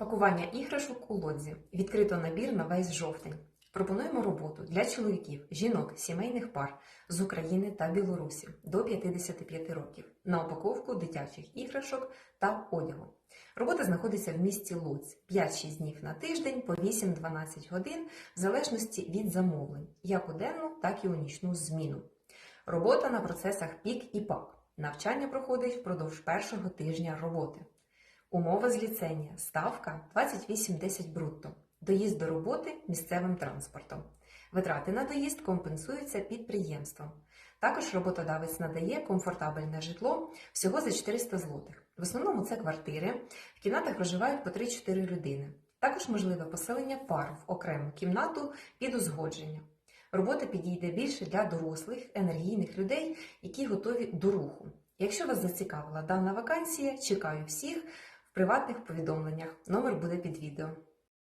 Пакування іграшок у лодзі. Відкрито набір на весь жовтень. Пропонуємо роботу для чоловіків, жінок, сімейних пар з України та Білорусі до 55 років на упаковку дитячих іграшок та одягу. Робота знаходиться в місті Луць 5-6 днів на тиждень по 8-12 годин в залежності від замовлень, як у денну, так і у нічну зміну. Робота на процесах пік і пак. Навчання проходить впродовж першого тижня роботи. Умова з ліцензія. Ставка 28,10 брутто. Доїзд до роботи місцевим транспортом. Витрати на доїзд компенсуються підприємством. Також роботодавець надає комфортабельне житло всього за 400 злотих. В основному це квартири. В кімнатах проживають по 3-4 людини. Також можливе поселення пар в окрему кімнату під узгодження. Робота підійде більше для дорослих, енергійних людей, які готові до руху. Якщо вас зацікавила дана вакансія, чекаю всіх в приватних повідомленнях. Номер буде під відео.